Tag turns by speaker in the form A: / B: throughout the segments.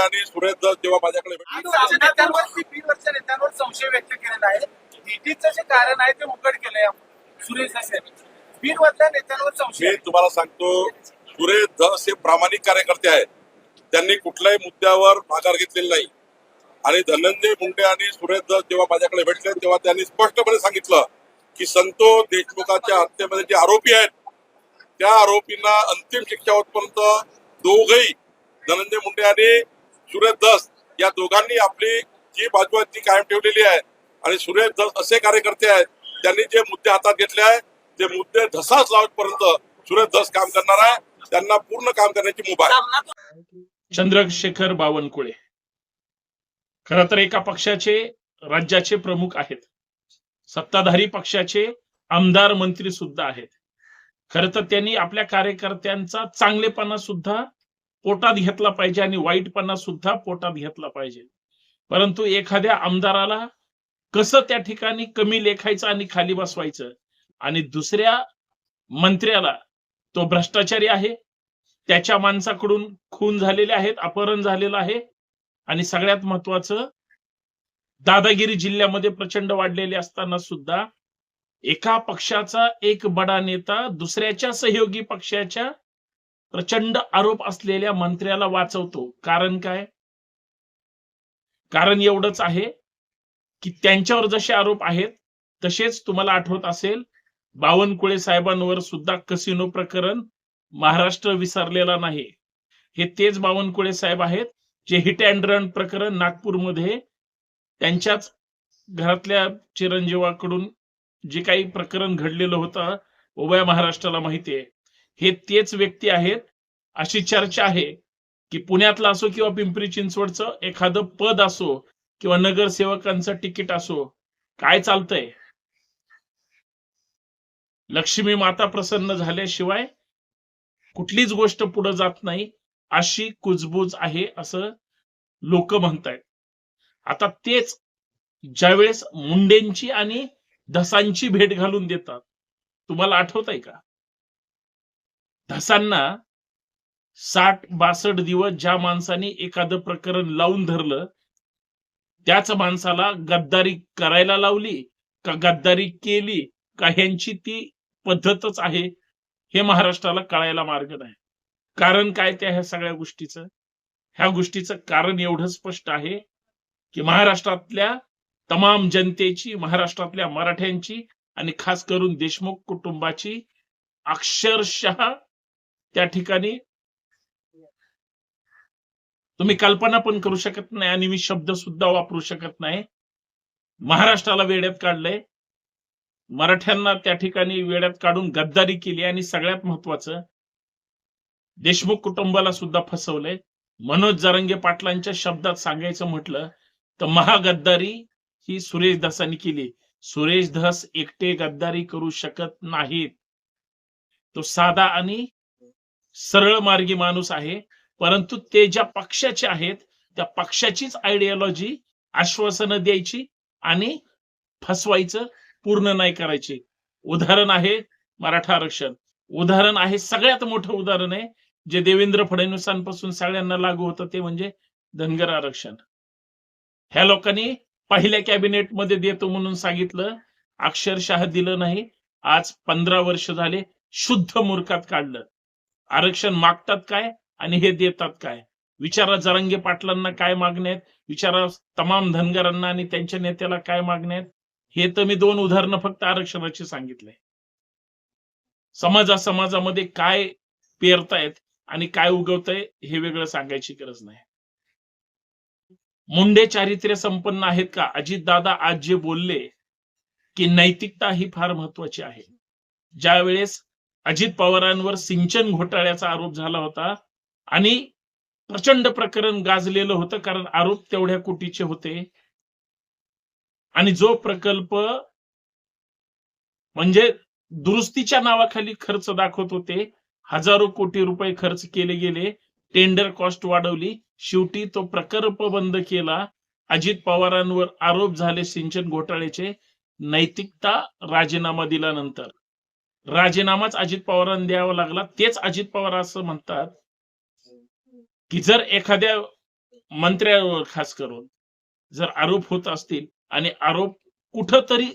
A: आणि सुरेश दस जेव्हा माझ्याकडे
B: नेत्यांवर संशय व्यक्त केलेला आहे. जे कारण आहे ते उघड केलंय सुरेश नेत्यांवर संशय
A: मी. तुम्हाला सांगतो सुरेश धस हे प्रामाणिक कार्यकर्ते आहेत. त्यांनी कुठल्याही मुद्द्यावर माघार घेतलेली नाही. आणि धनंजय मुंडे आणि सुरेश धस जेव्हा माझ्याकडे भेटले तेव्हा त्यांनी स्पष्टपणे सांगितलं की संतोष देशमुखाच्या हत्येमध्ये जे आरोपी आहेत त्या आरोपींना अंतिम शिक्षा होतपर्यंत दोघही धनंजय मुंडे आणि सुरेश दस या दोघांनी आपली जी बाजू आहे ती कायम ठेवलेली आहे आणि सुरेश दस असे कार्यकर्ते आहेत त्यांनी जे मुद्दे हातात घेतले आहे ते मुद्दे धसाच लावतपर्यंत सुरेश दस काम करणार आहे. त्यांना पूर्ण काम करण्याची मुभा आहे.
C: चंद्रशेखर बावनकुळे. खर तर एका पक्षाचे राज्याचे प्रमुख आहेत. सत्ताधारी पक्षाचे आमदार मंत्री सुद्धा आहेत. खर तर त्यांनी आपल्या कार्यकर्त्यांचा चांगलेपणा सुद्धा पोटात घेतला पाहिजे आणि वाईटपणा सुद्धा पोटात घेतला पाहिजे. परंतु एखाद्या आमदाराला कसं त्या ठिकाणी कमी लेखायचं आणि खाली बसवायचं? आणि दुसऱ्या मंत्र्याला तो भ्रष्टाचारी आहे त्याच्या माणसाकडून खून झालेले आहेत अपहरण झालेलं आहे आणि सगळ्यात महत्वाचं दादागिरी जिल्ह्यामध्ये प्रचंड वाढलेले असताना सुद्धा एका पक्षाचा एक बडा नेता दुसऱ्याच्या सहयोगी पक्षाच्या प्रचंड आरोप असलेल्या मंत्र्याला वाचवतो. कारण काय? कारण एवढंच आहे की त्यांच्यावर जसे आरोप आहेत तसेच तुम्हाला आठवत असेल बावनकुळे साहेबांवर सुद्धा कसिनो प्रकरण महाराष्ट्र विसरलेला नाही. हे तेच बावनकुळे साहेब आहेत जे हिट अँड रन प्रकरण नागपूरमध्ये त्यांच्याच घरातल्या चिरंजीवाकडून जे काही प्रकरण घडलेलं होतं उभया महाराष्ट्राला माहिती आहे हे तेच व्यक्ती आहेत अशी चर्चा आहे की पुण्यातलं असो किंवा पिंपरी चिंचवडचं एखादं पद असो किंवा नगरसेवकांचं तिकीट असो काय चालतंय? लक्ष्मी माता प्रसन्न झाल्याशिवाय कुठलीच गोष्ट पुढे जात नाही अशी कुजबूज आहे असं लोक म्हणतायत. आता तेच ज्यावेळेस मुंडेंची आणि धसांची भेट घालून देतात तुम्हाला आठवत आहे का? धसांना साठ बासष्ट दिवस ज्या माणसाने एखादं प्रकरण लावून धरलं त्याच माणसाला गद्दारी करायला लावली का गद्दारी केली का ह्यांची ती पद्धतच आहे हे महाराष्ट्राला कळायला मार्ग नाही. कारण काय त्या ह्या सगळ्या गोष्टीचं? ह्या गोष्टीचं कारण एवढं स्पष्ट आहे की महाराष्ट्रातल्या तमाम जनतेची महाराष्ट्रातल्या मराठ्यांची आणि खास करून देशमुख कुटुंबाची अक्षरशः त्या ठिकाणी तुम्ही कल्पना पण करू शकत नाही आणि मी शब्द सुद्धा वापरू शकत नाही. महाराष्ट्राला वेड्यात काढलंय. मराठ्यांना त्या ठिकाणी वेड्यात काढून गद्दारी केली आणि सगळ्यात महत्वाचं देशमुख कुटुंबाला सुद्धा फसवलंय. मनोज जरंगे पाटलांच्या शब्दात सांगायचं म्हटलं तर महागद्दारी ही सुरेश दासांनी केली. सुरेश धस एकटे गद्दारी करू शकत नाहीत. तो साधा आणि सरळ मार्गी माणूस आहे. परंतु ते ज्या पक्षाचे आहेत त्या पक्षाचीच आयडियोलॉजी आश्वासनं द्यायची आणि फसवायचं पूर्ण नाही करायचे. उदाहरण आहे मराठा आरक्षण. उदाहरण आहे सगळ्यात मोठं उदाहरण आहे जे देवेंद्र फडणवीसांपासून सगळ्यांना लागू होतं ते म्हणजे धनगर आरक्षण. ह्या लोकांनी पहिल्या कॅबिनेटमध्ये देतो म्हणून सांगितलं अक्षरशः दिलं नाही. आज पंधरा वर्ष झाले शुद्ध मूर्खात काढलं. आरक्षण मागतात काय आणि हे देतात काय? विचारा जरंगे पाटलांना काय मागणे आहेत? विचारा तमाम धनगरांना आणि त्यांच्या नेत्याला काय मागणे आहेत? हे तर मी दोन उदाहरणं फक्त आरक्षणाची सांगितले. समाजा समाजामध्ये काय पेरतायत आणि काय उगवतंय हे वेगळं सांगायची गरज नाही. मुंडे चारित्र्य संपन्न आहेत का? अजित दादा आज जे बोलले की नैतिकता ही फार महत्वाची आहे. ज्या वेळेस अजित पवारांवर सिंचन घोटाळ्याचा आरोप झाला होता आणि प्रचंड प्रकरण गाजलेलं होतं कारण आरोप तेवढ्या कोटीचे होते. आणि जो प्रकल्प म्हणजे दुरुस्तीच्या नावाखाली खर्च दाखवत होते हजारो कोटी रुपये खर्च केले गेले टेंडर कॉस्ट वाढवली शेवटी तो प्रकल्प बंद केला. अजित पवारांवर आरोप झाले सिंचन घोटाळ्याचे नैतिकता राजीनामा दिल्यानंतर. राजीनामाच अजित पवारांना द्यावा लागला. तेच अजित पवार असं म्हणतात की जर एखाद्या मंत्र्यावर खास करून जर आरोप होत असतील आणि आरोप कुठंतरी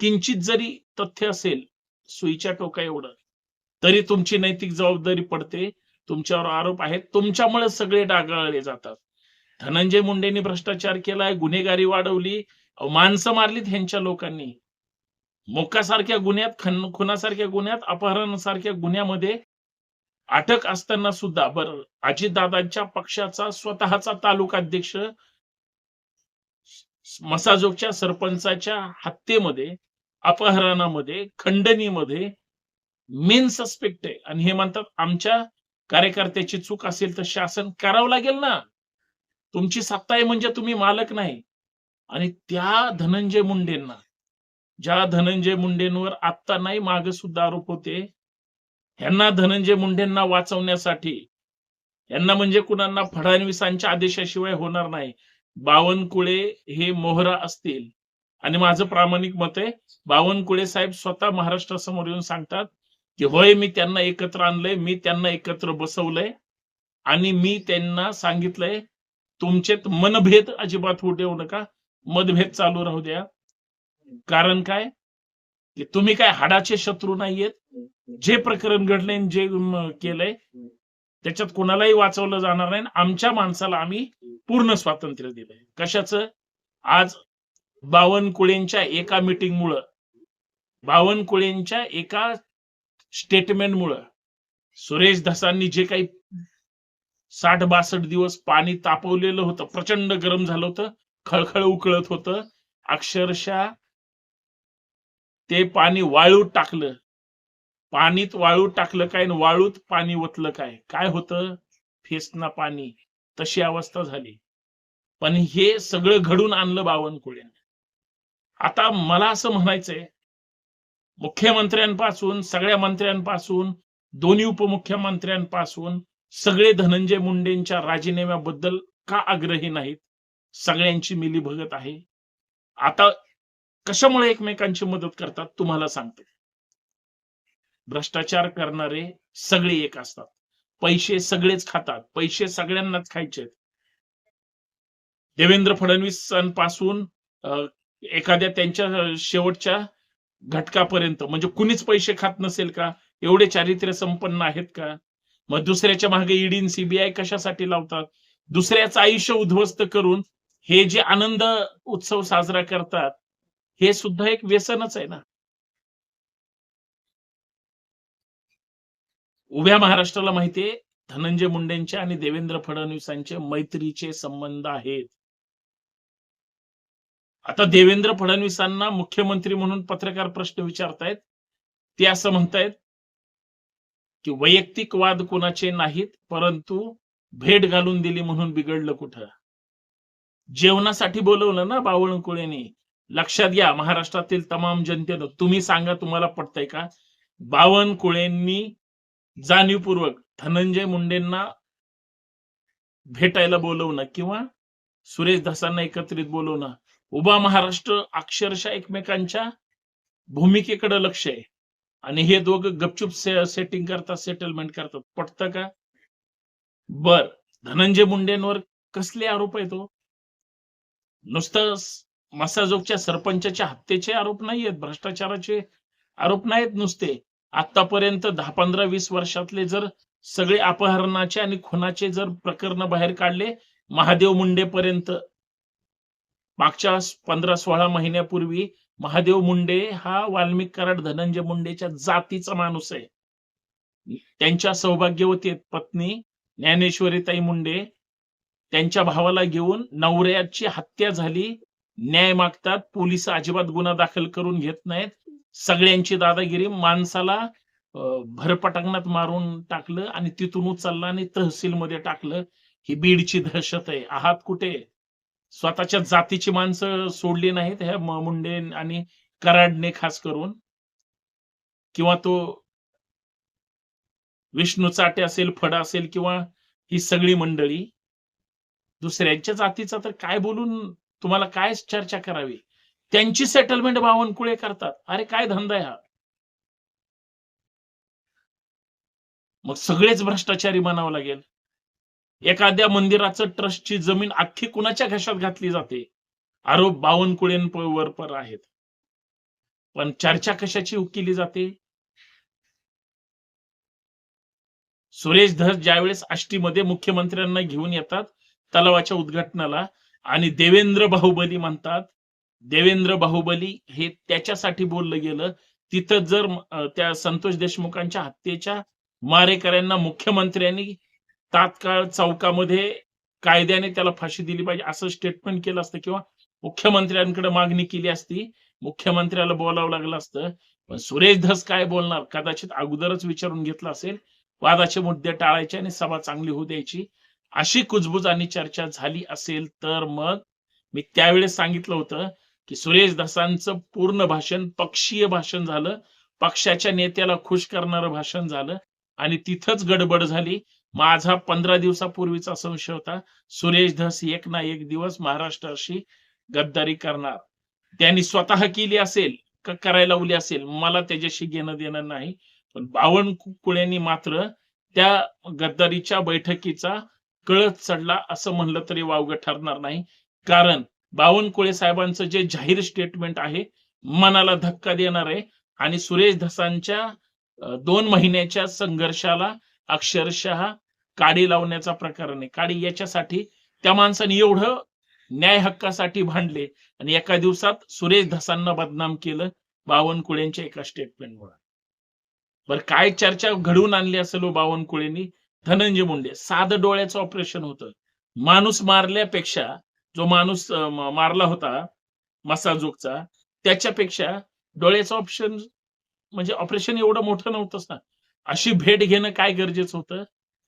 C: किंचित जरी तथ्य असेल सुईच्या टोका एवढं तरी तुमची नैतिक जबाबदारी पडते. तुमच्यावर आरोप आहेत. तुमच्यामुळे सगळे डागाळले जातात. धनंजय मुंडेंनी भ्रष्टाचार केलाय गुन्हेगारी वाढवली माणसं मारलीत ह्यांच्या लोकांनी. मोक्कासारख्या गुन्ह्यात खन खुनासारख्या गुन्ह्यात अपहरणासारख्या गुन्ह्यामध्ये अटक असताना सुद्धा बर अजितदादांच्या पक्षाचा स्वतःचा तालुका अध्यक्ष मसाजोगच्या सरपंचाच्या हत्येमध्ये अपहरणामध्ये खंडणीमध्ये मेन सस्पेक्ट आहे. आणि हे म्हणतात आमच्या कार्यकर्त्याची चूक असेल तर शासन करावं लागेल ना. तुमची सत्ता आहे म्हणजे तुम्ही मालक नाही. आणि त्या धनंजय मुंडेंना ज्या धनंजय मुंडेंवर आत्ता नाही माग सुद्धा आरोप होते ह्यांना धनंजय मुंडेंना वाचवण्यासाठी. यांना म्हणजे कुणांना फडणवीसांच्या आदेशाशिवाय होणार नाही. बावनकुळे हे मोहरा असतील. आणि माझं प्रामाणिक मत आहे बावनकुळे साहेब स्वतः महाराष्ट्रासमोर येऊन सांगतात की होय मी त्यांना एकत्र आणलंय मी त्यांना एकत्र बसवलंय आणि मी त्यांना सांगितलंय तुमचेत मनभेद अजिबात होऊ देऊ नका मतभेद चालू राहू द्या. कारण काय? की तुम्ही काय हाडाचे शत्रू नाहीयेत? जे प्रकरण घडले जे केलंय त्याच्यात कोणालाही वाचवलं जाणार नाही आमच्या माणसाला आम्ही पूर्ण स्वातंत्र्य दिलंय. कशाचं? आज बावनकुळेंच्या एका मिटिंगमुळं बावनकुळेंच्या एका स्टेटमेंटमुळं सुरेश धसांनी जे काही साठ बासष्ट दिवस पाणी तापवलेलं होतं प्रचंड गरम झालं होतं खळखळ उकळत होतं अक्षरशः ते पाणी वाळूत टाकलं. पाणीत वाळूत टाकलं काय आणि वाळूत पाणी ओतलं काय? काय होतं? फेसना पाणी. तशी अवस्था झाली. पण हे सगळं घडून आणलं बावनकुळ्याने आता मला असं म्हणायचंय मुख्यमंत्र्यांपासून सगळ्या मंत्र्यांपासून दोन्ही उपमुख्यमंत्र्यांपासून सगळे धनंजय मुंडेंच्या राजीनाम्याबद्दल का आग्रही नाहीत? सगळ्यांची मिलीभगत आहे. आता कशामुळे एकमेकांची मदत करतात तुम्हाला सांगतो. भ्रष्टाचार करणारे सगळे एक असतात. पैसे सगळेच खातात. पैसे सगळ्यांनाच खायचे देवेंद्र फडणवीसांपासून एखाद्या त्यांच्या शेवटच्या घटकापर्यंत म्हणजे कुणीच पैसे खात नसेल का? एवढे चारित्र्य संपन्न आहेत का? मग दुसऱ्याच्या मागे ईडी सीबीआय कशासाठी लावतात? दुसऱ्याचं आयुष्य उद्ध्वस्त करून हे जे आनंद उत्सव साजरा करतात हे सुद्धा एक व्यसनच आहे ना. उभ्या महाराष्ट्राला माहितीये धनंजय मुंडेंचे आणि देवेंद्र फडणवीसांचे मैत्रीचे संबंध आहेत. आता देवेंद्र फडणवीसांना मुख्यमंत्री म्हणून पत्रकार प्रश्न विचारतायत. ते असं म्हणतायत की वैयक्तिक वाद कोणाचे नाहीत परंतु भेट घालून दिली म्हणून बिघडलं कुठं? जेवणासाठी बोलवलं ना बावळकुळेने. लक्षात घ्या महाराष्ट्रातील तमाम जनतेनं तुम्ही सांगा तुम्हाला पटतंय का? बावनकुळेंनी जाणीवपूर्वक धनंजय मुंडेंना भेटायला बोलवणं किंवा सुरेश धसांना एकत्रित बोलवणं उभा महाराष्ट्र अक्षरशः एकमेकांच्या भूमिकेकडे लक्ष आहे. आणि हे दोघं गपचूप सेटिंग करतात सेटलमेंट करतात. पटतं का? बर धनंजय मुंडेंवर कसले आरोप आहेत हो? तो नुसतं मसाजोगच्या सरपंचाच्या हत्येचे आरोप नाही आहेत भ्रष्टाचाराचे आरोप नाहीत नुसते. आतापर्यंत दहा पंधरा वीस वर्षातले जर सगळे अपहरणाचे आणि खुनाचे जर प्रकरण बाहेर काढले महादेव मुंडे पर्यंत मागच्या पंधरा सोळा महिन्यापूर्वी महादेव मुंडे हा वाल्मिक कराड धनंजय मुंडेच्या जातीचा माणूस आहे. त्यांच्या सौभाग्यवती पत्नी ज्ञानेश्वरीताई मुंडे त्यांच्या भावाला घेऊन नवऱ्याची हत्या झाली. न्याय मागतात पोलीस अजिबात गुन्हा दाखल करून घेत नाहीत. सगळ्यांची दादागिरी माणसाला भरपटांगणात मारून टाकलं आणि तिथून उचललं आणि तहसीलमध्ये टाकलं. ही बीडची दहशत आहे. आहात कुठे? स्वतःच्या जातीची माणसं सोडली नाहीत ह्या मुंडे आणि कराडने खास करून. किंवा तो विष्णू चाटे असेल फड असेल किंवा ही सगळी मंडळी. दुसऱ्यांच्या जातीचा तर काय बोलून तुम्हाला काय चर्चा करावी? त्यांची सेटलमेंट बावनकुळे करतात. अरे काय धंदा आहे हा? मग सगळेच भ्रष्टाचारी म्हणावं लागेल. एखाद्या मंदिराचं ट्रस्टची जमीन अख्खी कुणाच्या घशात घातली जाते? आरोप बावनकुळेंवर पर आहेत. पण चर्चा कशाची केली जाते? सुरेश धस ज्यावेळेस आष्टीमध्ये मुख्यमंत्र्यांना घेऊन येतात तलावाच्या उद्घाटनाला आणि देवेंद्र बाहुबली म्हणतात. देवेंद्र बाहुबली हे त्याच्यासाठी बोललं गेलं. तिथं जर त्या संतोष देशमुखांच्या हत्येच्या मारेकऱ्यांना मुख्यमंत्र्यांनी तात्काळ चौकामध्ये कायद्याने त्याला फाशी दिली पाहिजे असं स्टेटमेंट केलं असतं किंवा मुख्यमंत्र्यांकडे मागणी केली असती. मुख्यमंत्र्याला बोलावं लागलं असतं. पण सुरेश धस काय बोलणार? कदाचित अगोदरच विचारून घेतलं असेल. वादाचे मुद्दे टाळायचे आणि सभा चांगली होऊ द्यायची. अशी कुजबुज आणि चर्चा झाली असेल तर मग मी त्यावेळेस सांगितलं होतं की सुरेश धसांचं पूर्ण भाषण पक्षीय भाषण झालं. पक्षाच्या नेत्याला खुश करणारं भाषण झालं आणि तिथंच गडबड झाली. माझा पंधरा दिवसापूर्वीचा संशय होता सुरेश धस एक ना एक दिवस महाराष्ट्राशी गद्दारी करणार. त्यांनी स्वतः केली असेल का करायला उली असेल मला त्याच्याशी घेणं देणं नाही. पण बावनकुळेंनी मात्र त्या गद्दारीच्या बैठकीचा कळत चढला असं म्हणलं तरी वावगं ठरणार नाही. कारण बावनकुळे साहेबांचं जे जाहीर स्टेटमेंट आहे मनाला धक्का देणार आहे. आणि सुरेश धसांच्या दोन महिन्याच्या संघर्षाला अक्षरशः काडी लावण्याचा प्रकार नाही. काडी याच्यासाठी त्या माणसाने एवढं न्याय हक्कासाठी भांडले आणि एका दिवसात सुरेश धसांना बदनाम केलं बावनकुळेंच्या एका स्टेटमेंटमुळे बरं काय चर्चा घडवून आणली असेल हो बावनकुळेंनी? धनंजय मुंडे साधं डोळ्याचं ऑपरेशन होतं. माणूस मारल्यापेक्षा जो माणूस मारला होता मसाजोगचा त्याच्यापेक्षा डोळ्याचं ऑप्शन म्हणजे ऑपरेशन एवढं मोठं नव्हतंच ना. अशी भेट घेणं काय गरजेचं होतं?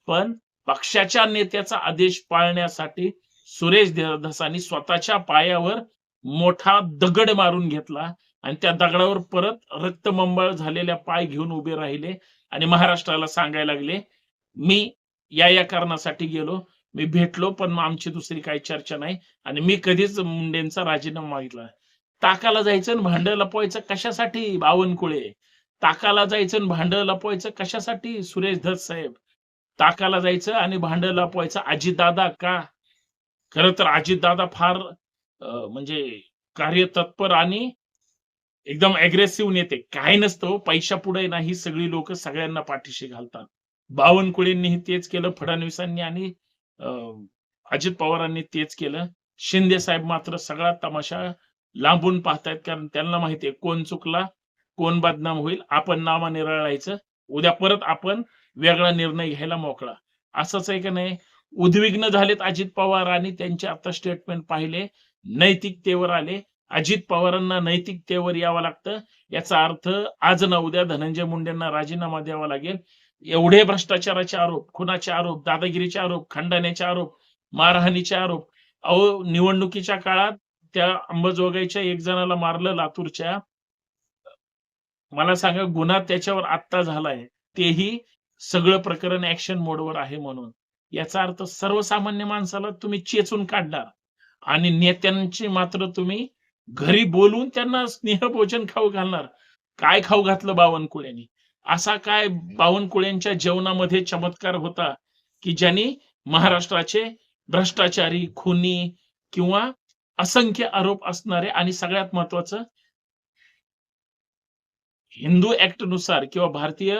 C: पण पक्षाच्या नेत्याचा आदेश पाळण्यासाठी सुरेश ध- धसानी स्वतःच्या पायावर मोठा दगड मारून घेतला आणि त्या दगडावर परत रक्तमंबळ झालेल्या पाय घेऊन उभे राहिले आणि महाराष्ट्राला सांगायला लागले मी या या कारणासाठी गेलो. मी भेटलो पण मग आमची दुसरी काही चर्चा नाही. आणि मी कधीच मुंडेंचा राजीनामा मागितला ताकाला जायचं आणि भांड लपवायचं कशासाठी बावनकुळे? ताकाला जायचं आणि लपवायचं कशासाठी सुरेश धस साहेब? ताकाला जायचं आणि भांडं लपवायचं अजितदादा का? खर तर अजितदादा फार म्हणजे कार्यतत्पर आणि एकदम अग्रेसिव्ह नेते. काय नसतं हो, पैशा पुढे नाही सगळी लोक सगळ्यांना पाठीशी घालतात. बावनकुळेंनीही तेच केलं फडणवीसांनी आणि अं, अजित पवारांनी तेच केलं. शिंदे साहेब मात्र सगळा तमाशा लांबून पाहतायत कारण त्यांना माहितीये कोण चुकला कोण बदनाम होईल आपण नामाने निराळायचं उद्या परत आपण वेगळा निर्णय घ्यायला मोकळा. असंच आहे का नाही? उद्विग्न झालेत अजित पवार आणि त्यांचे आता स्टेटमेंट पाहिले नैतिकतेवर आले. अजित पवारांना नैतिकतेवर यावं लागतं. याचा अर्थ आज ना उद्या धनंजय मुंडेंना राजीनामा द्यावा लागेल. एवढे भ्रष्टाचाराचे आरोप खुनाचे आरोप दादागिरीचे आरोप खंडण्याचे आरोप मारहाणीचे आरोप. अहो निवडणुकीच्या काळात त्या अंबाजोगाईच्या एक जणाला मारलं लातूरच्या. मला सांगा गुन्हा त्याच्यावर आत्ता झालाय. तेही सगळं प्रकरण ऍक्शन मोडवर आहे म्हणून. याचा अर्थ सर्वसामान्य माणसाला तुम्ही चेचून काढणार. आणि नेत्यांची मात्र तुम्ही घरी बोलून त्यांना स्नेहभोजन खाऊ घालणार. काय खाऊ घातलं बावनकुळ्यांनी असा काय बावनकुळ्यांच्या जेवणामध्ये चमत्कार होता की ज्यांनी महाराष्ट्राचे भ्रष्टाचारी खुनी किंवा असंख्य आरोप असणारे आणि सगळ्यात महत्वाचं हिंदू ऍक्टनुसार किंवा भारतीय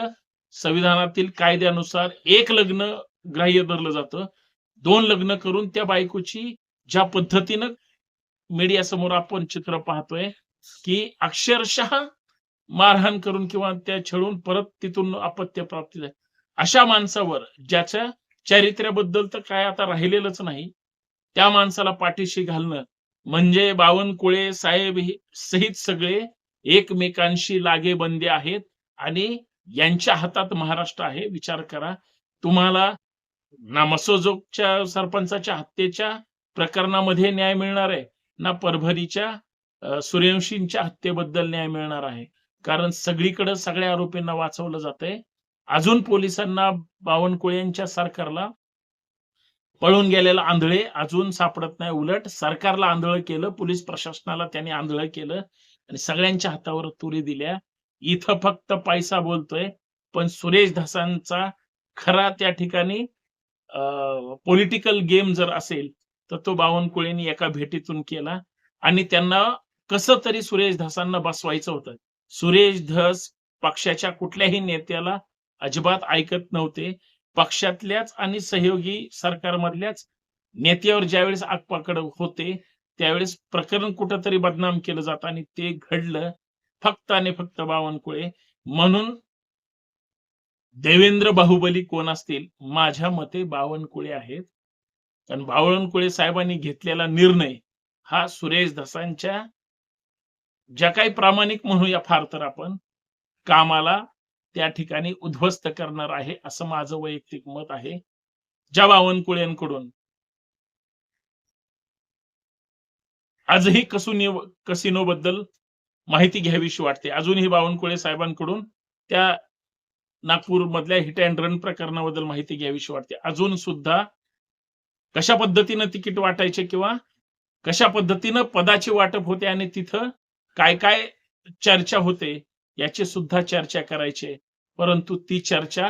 C: संविधानातील कायद्यानुसार एक लग्न ग्राह्य धरलं जातं. दोन लग्न करून त्या बायकोची ज्या पद्धतीनं मीडिया समोर आपण चित्र पाहतोय की अक्षरशः मारहाण करून किंवा त्या छळून परत तिथून अपत्य प्राप्ती झाली. अशा माणसावर ज्याच्या चारित्र्याबद्दल तर काय आता राहिलेलंच नाही त्या माणसाला पाठीशी घालणं म्हणजे बावनकुळे साहेब सहित सगळे एकमेकांशी लागेबंदे आहेत आणि यांच्या हातात महाराष्ट्र आहे. विचार करा तुम्हाला ना मसोजोगच्या सरपंचाच्या हत्येच्या प्रकरणामध्ये न्याय मिळणार आहे ना परभणीच्या सूर्यवंशींच्या हत्येबद्दल न्याय मिळणार आहे. कारण सगळीकडे सगळ्या आरोपींना वाचवलं जातंय. अजून पोलिसांना बावनकुळ्यांच्या सरकारला पळून गेलेला आंधळे अजून सापडत नाही उलट. सरकारला आंधळ केलं पोलीस प्रशासनाला त्यांनी आंधळ केलं आणि सगळ्यांच्या हातावर तुरी दिल्या. इथं फक्त पैसा बोलतोय पण सुरेश धसांचा खरा त्या ठिकाणी पॉलिटिकल गेम जर असेल तर तो बावनकुळेंनी एका भेटीतून केला. आणि त्यांना कसं तरी सुरेश धसांना बसवायचं होतं. सुरेश धस पक्षाच्या कुठल्याही नेत्याला अजिबात ऐकत नव्हते. पक्षातल्याच आणि सहयोगी सरकारमधल्याच नेत्यावर ज्यावेळेस आगपाकड होते त्यावेळेस प्रकरण कुठंतरी बदनाम केलं जातं आणि ते घडलं फक्त आणि फक्त बावनकुळे. म्हणून देवेंद्र बाहुबली कोण असतील? माझ्या मते बावनकुळे आहेत. कारण बावनकुळे साहेबांनी घेतलेला निर्णय हा सुरेश धसांच्या ज्या काही प्रामाणिक म्हणूया फार तर आपण कामाला त्या ठिकाणी उद्ध्वस्त करणार आहे असं माझं वैयक्तिक मत आहे. ज्या बावनकुळ्यांकडून आजही कसुनी कसिनो बद्दल माहिती घ्यावीशी वाटते. अजूनही बावनकुळे साहेबांकडून त्या नागपूर मधल्या हिट अँड रन प्रकरणाबद्दल माहिती घ्यावीशी वाटते. अजून सुद्धा कशा पद्धतीनं तिकीट वाटायचे किंवा कशा पद्धतीनं पदाचे वाटप होते आणि तिथं काय काय चर्चा होते याची सुद्धा चर्चा करायची परंतु ती चर्चा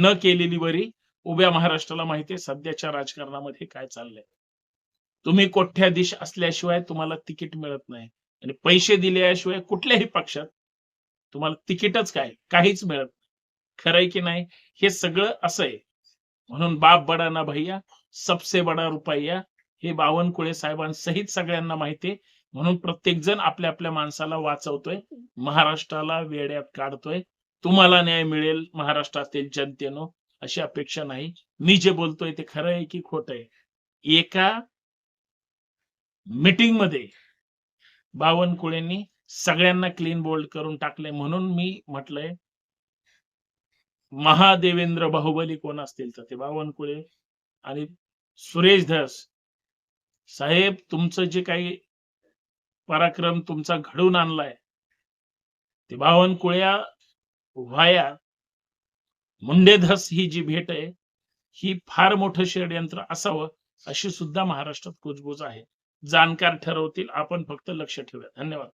C: न केलेली बरी उभ्या महाराष्ट्राला माहिती आहे सध्याच्या राजकारणामध्ये काय चाललंय. तुम्ही कोठ्याधीश असल्याशिवाय तुम्हाला तिकीट मिळत नाही. आणि पैसे दिल्याशिवाय कुठल्याही पक्षात तुम्हाला तिकीटच काय काहीच मिळत नाही. खरंय की नाही? हे सगळं असं आहे. म्हणून बाप बडा ना भैया सबसे बडा रुपया हे बावनकुळे साहेबांसहित सगळ्यांना माहिती आहे. म्हणून प्रत्येक जण आपल्या आपल्या माणसाला वाचवतोय. महाराष्ट्राला वेड्यात काढतोय. तुम्हाला न्याय मिळेल महाराष्ट्रातील जनतेनं. अशी अपेक्षा नाही. मी जे बोलतोय ते खरं आहे की खोट आहे. एका मीटिंगमध्ये बावनकुळेंनी सगळ्यांना क्लीन बोल्ड करून टाकले म्हणून मी म्हटलंय महादेवेंद्र बाहुबली कोण असतील तर ते बावनकुळे आणि सुरेश धस. साहेब तुमचं जे काही पराक्रम तुमचा घडवून आणलाय. ते बावनकुळ्या व्हाया. मुंडेधस ही जी भेट आहे ही फार मोठं षडयंत्र असावं अशी सुद्धा महाराष्ट्रात कुजबूज आहे. जाणकार ठरवतील आपण फक्त लक्ष ठेवूया. धन्यवाद.